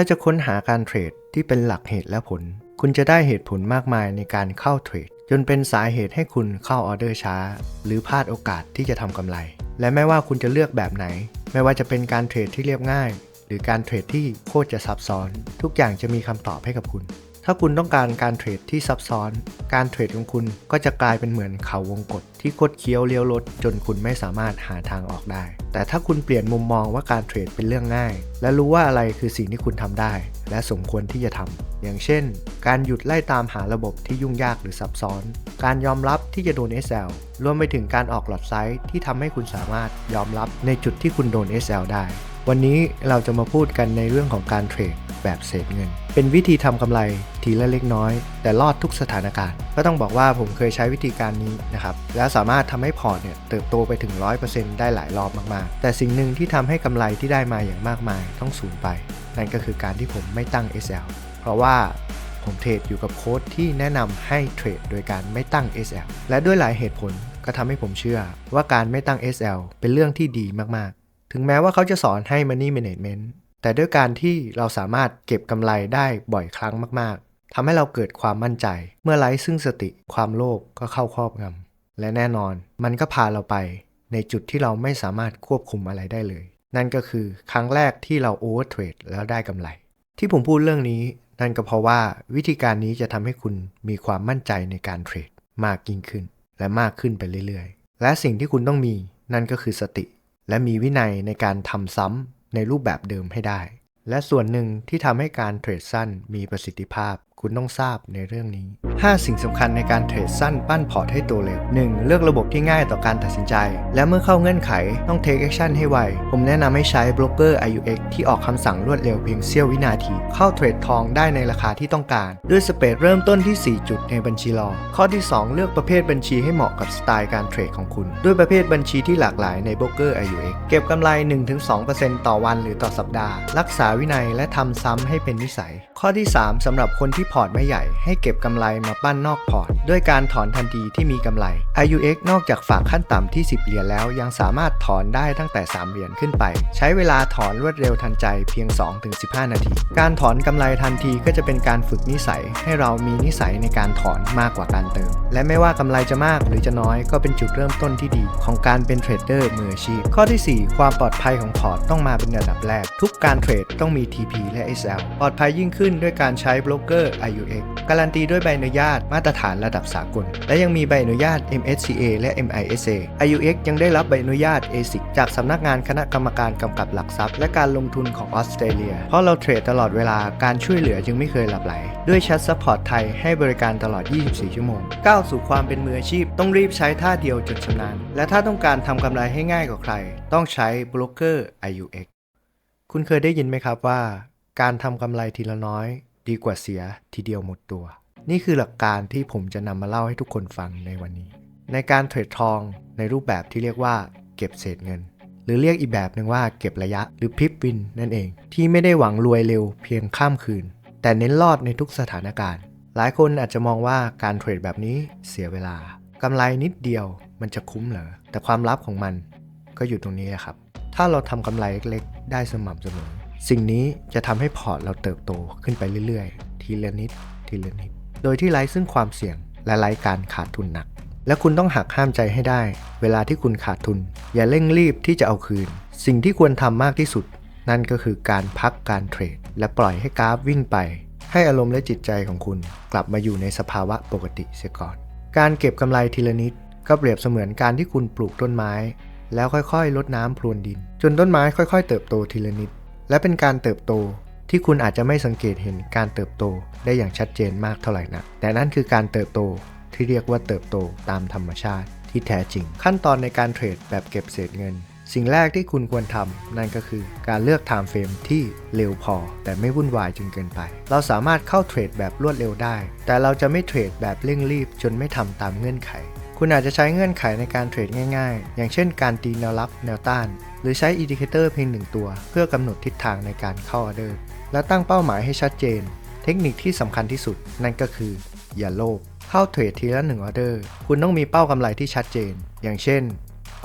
ถ้าจะค้นหาการเทรดที่เป็นหลักเหตุและผล คุณจะได้เหตุผลมากมายในการเข้าเทรด จนเป็นสาเหตุให้คุณเข้าออเดอร์ช้า หรือพลาดโอกาสที่จะทำกำไร และไม่ว่าคุณจะเลือกแบบไหน ไม่ว่าจะเป็นการเทรดที่เรียบง่าย หรือการเทรดที่โคตรจะซับซ้อน ทุกอย่างจะมีคำตอบให้กับคุณ ถ้าคุณต้องการการเทรดที่ซับซ้อน การเทรดของคุณก็จะกลายเป็นเหมือนเขาวงกฏที่คดเคี้ยวเลี้ยวรถจนคุณไม่สามารถหาทางออกได้ แต่ถ้าคุณเปลี่ยนมุมมองว่าการเทรดเป็นเรื่องง่าย และรู้ว่าอะไรคือสิ่งที่คุณทำได้ และสมควรที่จะทำอย่างเช่น การหยุดไล่ตามหาระบบที่ยุ่งยากหรือซับซ้อน การยอมรับที่จะโดน SL รวมไปถึงการออกหลอดไซส์ที่ทำให้คุณสามารถยอมรับในจุดที่คุณโดน SL ได้ วันนี้เราจะมาพูดกันในเรื่องของการเทรด แบบเศษเงิน เป็นวิธีทำกำไรทีละเล็กน้อย แต่รอดทุกสถานการณ์ ก็ต้องบอกว่าผมเคยใช้วิธีการนี้นะครับ แล้วสามารถทำให้พอร์ตเนี่ยเติบโตไปถึง 100%ได้หลายรอบมากๆ แต่สิ่งหนึ่งที่ทำให้กำไรที่ได้มาอย่างมากมายต้องสูญไป นั่นก็คือการที่ผมไม่ตั้ง SL เพราะว่าผมเทรดอยู่กับโค้ดที่แนะนำให้เทรดโดยการไม่ตั้ง SL และด้วยหลายเหตุผลก็ทำให้ผมเชื่อว่าการไม่ตั้ง SL เป็นเรื่องที่ดีมากๆ ถึงแม้ว่าเขาจะสอนให้ Money Management แต่ด้วยการที่เราสามารถเก็บกำไรได้บ่อยครั้งมากๆทำให้เราเกิดความมั่นใจ เมื่อไร้ซึ่งสติความโลภก็เข้าครอบงำและแน่นอนมันก็พาเราไป ในจุดที่เราไม่สามารถควบคุมอะไรได้เลย นั่นก็คือครั้งแรกที่เราโอเวอร์เทรดแล้วได้กำไร ที่ผมพูดเรื่องนี้ นั่นก็เพราะว่าวิธีการนี้จะทำให้คุณมีความมั่นใจในการเทรดมากยิ่งขึ้น และมากขึ้นไปเรื่อยๆ และสิ่งที่คุณต้องมีนั่นก็คือสติ และมีวินัยในการทำซ้ำ ในรูปแบบเดิมให้ได้ และส่วนหนึ่งที่ทำให้การเทรดสั้นมีประสิทธิภาพ คุณต้องทราบในเรื่องนี้ 5 สิ่งสำคัญในการเทรดสั้นปั้นพอร์ตให้ตัวเร็ว 1. เลือกระบบที่ง่ายต่อการตัดสินใจ และเมื่อเข้าเงื่อนไขต้อง take action ให้ไว ผมแนะนำให้ใช้บล็อกเกอร์ IUX ที่ออกคำสั่งรวดเร็วเพียงเสี้ยววินาที เข้าเทรดทองได้ในราคาที่ต้องการ ด้วยสเปรดเริ่มต้นที่ 4 จุดในบัญชีรอ ข้อที่ 2 เลือกประเภทบัญชีให้เหมาะกับสไตล์การเทรดของคุณ ด้วยประเภทบัญชีที่หลากหลายในบล็อกเกอร์ IUX เก็บกำไร 1-2%ต่อวันหรือต่อสัปดาห์ รักษาวินัยและทำซ้ำให้เป็นนิสัย ข้อที่ 3สำหรับคนที่พอร์ตไม่ใหญ่ให้เก็บกำไรมาปั้นนอกพอร์ต ด้วยการถอนทันทีที่มีกำไร IUX นอกจากฝากขั้นต่ำที่ 10 เหรียญแล้ว ยังสามารถถอนได้ตั้งแต่ 3 เหรียญขึ้นไป ใช้เวลาถอนรวดเร็วทันใจเพียง 2-15 นาที การถอนกำไรทันทีก็จะเป็นการฝึกนิสัย ให้เรามีนิสัยในการถอนมากกว่าการเติม และไม่ว่ากำไรจะมากหรือจะน้อยก็เป็นจุดเริ่มต้นที่ดี ของการเป็นเทรดเดอร์มืออาชีพข้อที่ 4 ความปลอดภัยของพอร์ตต้องมาเป็นระดับแรก ทุกการเทรดต้องมี TP และ SL ปลอดภัยยิ่งขึ้นด้วยการใช้บล็อกเกอร์ IUX การันตีด้วยใบอนุญาตมาตรฐานระดับสากล และยังมีใบอนุญาต MSCA และ MISA IUX ยังได้รับใบอนุญาต ASIC จากสำนักงานคณะกรรมการกำกับหลักทรัพย์ และการลงทุนของออสเตรเลีย เพราะเราเทรดตลอดเวลาการช่วยเหลือจึงไม่เคยหลับไหล ด้วยแชทซัพพอร์ตไทยให้บริการตลอด 24 ชั่วโมง ก้าวสู่ความเป็นมืออาชีพต้องรีบใช้ท่าเดียวจนชำนาญ และถ้าต้องการทำกำไรให้ง่ายกว่าใคร ต้องใช้บล็อกเกอร์ IUX คุณเคยได้ยินไหมครับว่า การทำกำไรทีละน้อย ดีกว่าเสียทีเดียวหมดตัว นี่คือหลักการที่ผมจะนำมาเล่าให้ทุกคนฟังในวันนี้ ในการเทรดทองในรูปแบบที่เรียกว่าเก็บเศษเงิน หรือเรียกอีกแบบหนึ่งว่าเก็บระยะหรือพิปวินนั่นเอง ที่ไม่ได้หวังรวยเร็วเพียงข้ามคืน แต่เน้นรอดในทุกสถานการณ์ หลายคนอาจจะมองว่าการเทรดแบบนี้เสียเวลากำไรนิดเดียวมันจะคุ้มเหรอแต่ความลับของมันก็อยู่ตรงนี้แหละครับ ถ้าเราทำกำไรเล็กๆ ได้สม่ำเสมอ สิ่งนี้จะทำให้พอร์ตเราเติบโตขึ้นไปเรื่อยๆ ทีละนิด ทีละนิด โดยที่ไร้ซึ่งความเสี่ยงและไร้การขาดทุนหนัก และคุณต้องหักห้ามใจให้ได้ เวลาที่คุณขาดทุน อย่าเร่งรีบที่จะเอาคืน สิ่งที่ควรทำมากที่สุด นั่นก็คือการพักการเทรด และปล่อยให้กราฟวิ่งไป ให้อารมณ์และจิตใจของคุณ กลับมาอยู่ในสภาวะปกติเสียก่อน การเก็บกำไรทีละนิดก็เปรียบเสมือนการที่คุณปลูกต้นไม้ แล้วค่อยๆลดน้ำพรวนดิน จนต้นไม้ค่อย ๆ เติบโตทีละนิด และเป็นการเติบโตที่คุณอาจจะไม่สังเกตเห็นการเติบโตได้อย่างชัดเจนมากเท่าไหร่นะแต่นั่นคือการเติบโตที่เรียกว่าเติบโตตามธรรมชาติที่แท้จริง ขั้นตอนในการเทรดแบบเก็บเศษเงิน สิ่งแรกที่คุณควรทำนั่นก็คือการเลือก time frame ที่เร็วพอ แต่ไม่วุ่นวายจนเกินไป เราสามารถเข้าเทรดแบบรวดเร็วได้ แต่เราจะไม่เทรดแบบเร่งรีบจนไม่ทำตามเงื่อนไข คุณอาจจะใช้เงื่อนไขในการเทรดง่ายๆ อย่างเช่นการตีแนวรับแนวต้าน หรือใช้อินดิเคเตอร์เพียงหนึ่งตัว เพื่อกำหนดทิศทางในการเข้าออเดอร์ และตั้งเป้าหมายให้ชัดเจน เทคนิคที่สำคัญที่สุด นั่นก็คือ อย่าโลภเข้าเทรดทีละ1ออเดอร์ คุณต้องมีเป้ากำไรที่ชัดเจน อย่างเช่น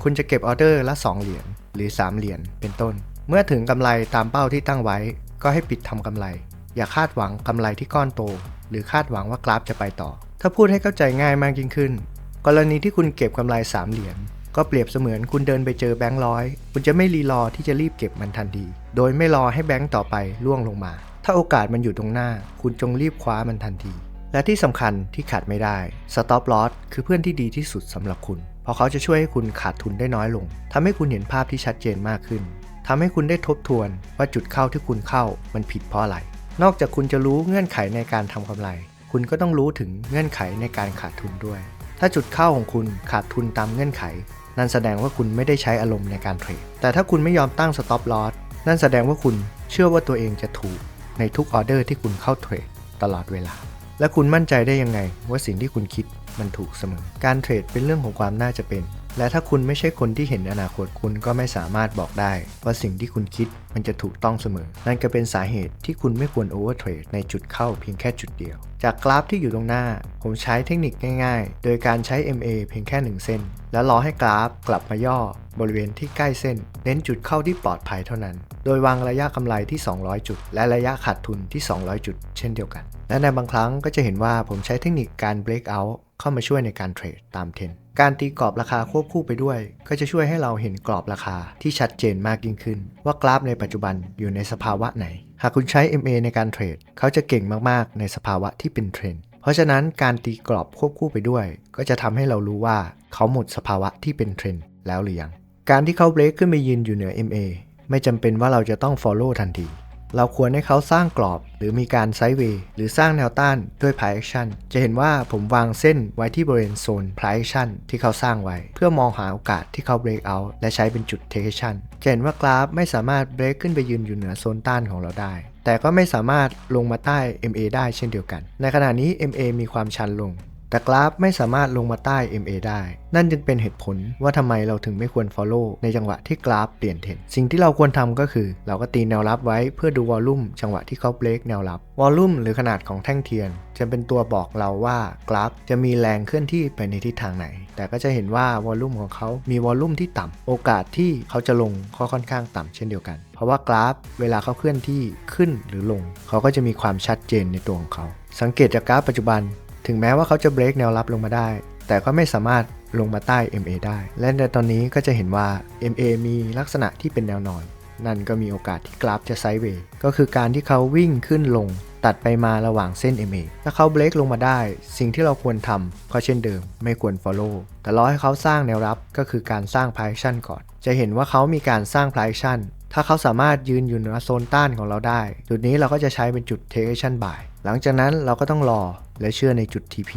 คุณจะเก็บออเดอร์ละ 2 เหรียญหรือ 3 เหรียญเป็นต้น เมื่อถึงกำไรตามเป้าที่ตั้งไว้ ก็ให้ปิดทำกำไร อย่าคาดหวังกำไรที่ก้อนโต หรือคาดหวังว่ากราฟจะไปต่อ ถ้าพูดให้เข้าใจง่ายมากยิ่งขึ้น กรณีที่คุณเก็บกำไร3เหรียญก็เปรียบเสมือนคุณเดินไปเจอแบงค์ร้อยคุณจะไม่รีรอที่จะรีบเก็บมันทันทีโดยไม่รอให้แบงค์ต่อไปล่วงลงมา ถ้าโอกาสมันอยู่ตรงหน้า คุณจงรีบคว้ามันทันที และที่สำคัญที่ขาดไม่ได้ Stop Loss คือเพื่อนที่ดีที่สุดสำหรับคุณ เพราะเขาจะช่วยให้คุณขาดทุนได้น้อยลงทำให้คุณเห็นภาพที่ชัดเจนมากขึ้นทำให้คุณได้ทบทวนว่าจุดเข้าที่คุณเข้ามันผิดเพราะอะไร นอกจากคุณจะรู้เงื่อนไขในการทำกำไร คุณก็ต้องรู้ถึงเงื่อนไขในการขาดทุนด้วย ถ้าจุดเข้าของคุณขาดทุนตามเงื่อนไข นั่นแสดงว่าคุณไม่ได้ใช้อารมณ์ในการเทรด แต่ถ้าคุณไม่ยอมตั้ง stop loss นั่นแสดงว่าคุณเชื่อว่าตัวเองจะถูกในทุกออเดอร์ที่คุณเข้าเทรดตลอดเวลา และคุณมั่นใจได้ยังไงว่าสิ่งที่คุณคิดมันถูกเสมอ การเทรดเป็นเรื่องของความน่าจะเป็น และถ้าคุณไม่ใช่คนที่เห็นอนาคตคุณก็ไม่สามารถบอกได้ ว่าสิ่งที่คุณคิดมันจะถูกต้องเสมอ นั่นก็เป็นสาเหตุที่คุณไม่ควรโอเวอร์เทรดในจุดเข้าเพียงแค่จุดเดียว จากกราฟที่อยู่ตรงหน้า ผมใช้เทคนิคง่ายๆ โดยการใช้ MA เพียงแค่ 1 เส้น แล้วรอให้กราฟกลับมาย่อบริเวณที่ใกล้เส้น เน้นจุดเข้าที่ปลอดภัยเท่านั้น โดยวางระยะกำไรที่ 200 จุด และระยะขาดทุนที่ 200 จุด เช่นเดียวกัน และในบางครั้งก็จะเห็นว่าผมใช้เทคนิคการ break out เข้ามาช่วยในการเทรดตามเทรน การตีกรอบราคาควบคู่ไปด้วย ก็จะช่วยให้เราเห็นกรอบราคาที่ชัดเจนมากยิ่งขึ้น ว่ากราฟในปัจจุบันอยู่ในสภาวะไหน หากคุณใช้ MA ในการเทรด เขาจะเก่งมากๆ ในสภาวะที่เป็นเทรนด์เพราะฉะนั้นการตีกรอบควบคู่ไปด้วย ก็จะทำให้เรารู้ว่าเขาหมดสภาวะที่เป็นเทรนด์แล้วหรือยังการที่เขาเบรกขึ้นไปยืนอยู่เหนือ MA ไม่จำเป็นว่าเราจะต้อง follow ทันที เราควรให้เขาสร้างกรอบ หรือมีการไซด์เวย์หรือสร้างแนวต้านด้วย price action จะเห็นว่าผมวางเส้นไว้ที่บริเวณโซน price action ที่เขาสร้างไว้ เพื่อมองหาโอกาสที่เขา break out และใช้เป็นจุด take action จะเห็นว่ากราฟไม่สามารถ break ขึ้นไปยืนอยู่เหนือโซนต้านของเราได้ แต่ก็ไม่สามารถลงมาใต้ MA ได้เช่นเดียวกัน ในขณะนี้ MA มีความชันลง แต่กราฟไม่สามารถลงมาใต้ MA ได้ นั่นจึงเป็นเหตุผลว่าทำไมเราถึงไม่ควร follow ในจังหวะที่กราฟเปลี่ยนเทรนสิ่งที่เราควรทำก็คือ เราก็ตีแนวรับไว้เพื่อดูวอลลุ่มจังหวะที่เขาเบรกแนวรับวอลลุ่มหรือขนาดของแท่งเทียน จะเป็นตัวบอกเราว่ากราฟจะมีแรงเคลื่อนที่ไปในทิศทางไหน แต่ก็จะเห็นว่าวอลลุ่มของเขามีวอลลุ่มที่ต่ำโอกาสที่เขาจะลงก็ค่อนข้างต่ำเช่นเดียวกัน เพราะว่ากราฟเวลาเขาเคลื่อนที่ขึ้นหรือลง เขาก็จะมีความชัดเจนในตัวของเขา สังเกตจากกราฟปัจจุบัน ถึงแม้ว่าเขาจะเบรกแนวรับลงมาได้ แต่ก็ไม่สามารถลงมาใต้ MA ได้ และในตอนนี้ก็จะเห็นว่า MA มีลักษณะที่เป็นแนวนอน นั่นก็มีโอกาสที่กราฟจะไซด์เวย์ก็คือการที่เขาวิ่งขึ้นลงตัดไปมาระหว่างเส้น MA ถ้าเขาเบรกลงมาได้ สิ่งที่เราควรทำก็เช่นเดิม ไม่ควร follow แต่รอให้เขาสร้างแนวรับก็คือการสร้าง price action ก่อน จะเห็นว่าเขามีการสร้าง price action ถ้าเขาสามารถยืนอยู่เหนือโซนต้านของเราได้ จุดนี้เราก็จะใช้เป็นจุด take action buy หลังจากนั้นเราก็ต้องรอ และเชื่อในจุด TP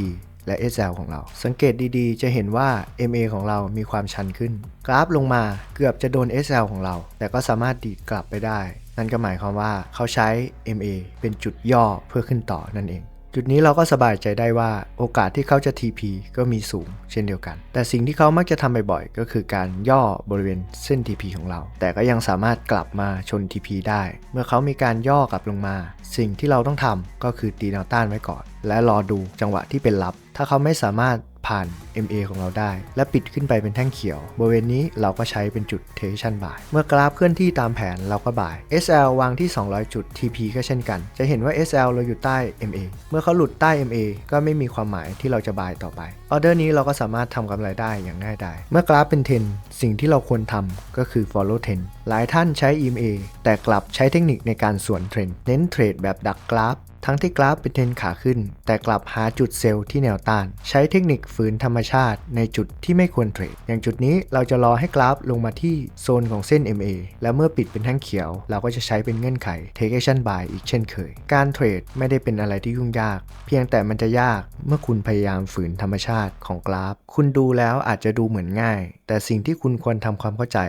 และ SL ของเรา สังเกตดีๆ จะเห็นว่า MA ของเรามีความชันขึ้น กราฟลงมาเกือบจะโดน SL ของเรา แต่ก็สามารถดีดกลับไปได้ นั่นก็หมายความว่าเขาใช้ MA เป็นจุดย่อเพื่อขึ้นต่อนั่นเอง จุดนี้เราก็สบายใจได้ว่าโอกาสที่เขาจะ TP ก็มีสูงเช่นเดียวกัน แต่สิ่งที่เขามักจะทำบ่อยๆ ก็คือการย่อบริเวณเส้น TP ของเรา แต่ก็ยังสามารถกลับมาชน TP ได้ เมื่อเขามีการย่อกลับลงมา สิ่งที่เราต้องทำก็คือตีแนวต้านไว้ก่อน และรอดูจังหวะที่เป็นรับ ถ้าเขาไม่สามารถ ผ่าน MA ของเราได้ และปิดขึ้นไปเป็นแท่งเขียว บริเวณนี้เราก็ใช้เป็นจุด Tension Buy เมื่อกราฟเคลื่อนที่ตามแผนเราก็ Buy SL วางที่ 200 จุด TP ก็เช่นกัน จะเห็นว่า SL เราอยู่ใต้ MA เมื่อเขาหลุดใต้ MA ก็ไม่มีความหมายที่เราจะ Buy ต่อไป ออเดอร์นี้เราก็สามารถทำกำไรได้อย่างง่ายดาย เมื่อกราฟเป็นเทนสิ่งที่เราควรทำก็คือ follow trend หลายท่านใช้ EMA แต่กลับใช้เทคนิคในการสวนเทรนด์ เน้นเทรดแบบดักกราฟ ทั้งที่กราฟเป็นเทรนขาขึ้น แต่กลับหาจุดเซลล์ที่แนวต้าน ใช้เทคนิคฝืนธรรมชาติในจุดที่ไม่ควรเทรด อย่างจุดนี้เราจะรอให้กราฟลงมาที่โซนของเส้น MA แล้วเมื่อปิดเป็นแท่งเขียว เราก็จะใช้เป็นเงื่อนไข take action buy อีกเช่นเคย การเทรดไม่ได้เป็นอะไรที่ยุ่งยาก เพียงแต่มันจะยากเมื่อคุณพยายามฝืนธรรมชาติของกราฟ คุณดูแล้วอาจจะดูเหมือนง่าย แต่สิ่งที่คุณควรทำความเข้าใจ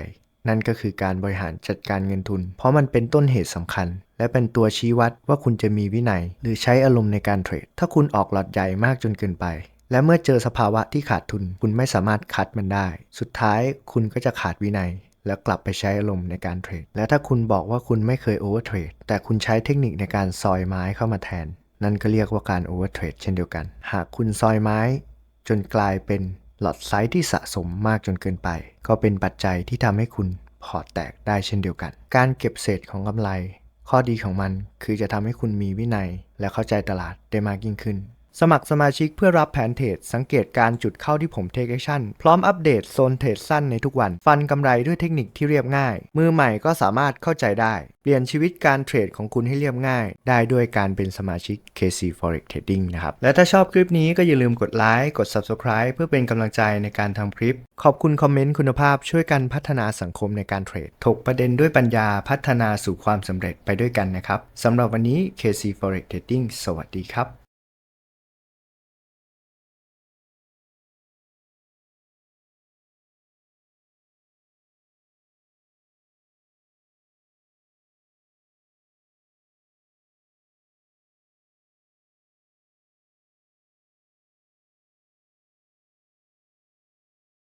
นั่นก็คือการบริหารจัดการเงินทุน เพราะมันเป็นต้นเหตุสำคัญ และเป็นตัวชี้วัดว่าคุณจะมีวินัย หรือใช้อารมณ์ในการเทรด ถ้าคุณออกหลอดใหญ่มากจนเกินไป และเมื่อเจอสภาวะที่ขาดทุน คุณไม่สามารถคัดมันได้ สุดท้ายคุณก็จะขาดวินัย แล้วกลับไปใช้อารมณ์ในการเทรด และถ้าคุณบอกว่าคุณไม่เคยโอเวอร์เทรด แต่คุณใช้เทคนิคในการซอยไม้เข้ามาแทน นั่นก็เรียกว่าการโอเวอร์เทรดเช่นเดียวกัน หากคุณซอยไม้ จนกลายเป็นหลอดไซส์ที่สะสมมากจนเกินไป ก็เป็นปัจจัยที่ทำให้คุณพอร์ตแตกได้เช่นเดียวกัน การเก็บเศษของกำไร ข้อดีของมันคือจะทำให้คุณมีวินัยและเข้าใจตลาดได้มากยิ่งขึ้น สมัครสมาชิกเพื่อรับแผนเทรดสังเกตการจุดเข้าที่ผมเทคแอคชั่น พร้อมอัปเดตโซนเทรดสั้นในทุกวัน ฟันกำไรด้วยเทคนิคที่เรียบง่าย มือใหม่ก็สามารถเข้าใจได้ เปลี่ยนชีวิตการเทรดของคุณให้เรียบง่าย ได้ด้วยการเป็นสมาชิก KC Forex Trading นะครับ และถ้าชอบคลิปนี้ก็อย่าลืมกดไลค์กด Subscribe เพื่อเป็นกำลังใจในการทำคลิป ขอบคุณคอมเมนต์คุณภาพช่วยกันพัฒนาสังคมในการเทรดถกประเด็นด้วยปัญญาพัฒนาสู่ความสำเร็จไปด้วยกันนะครับสำหรับวันนี้ KC Forex Trading สวัสดีครับ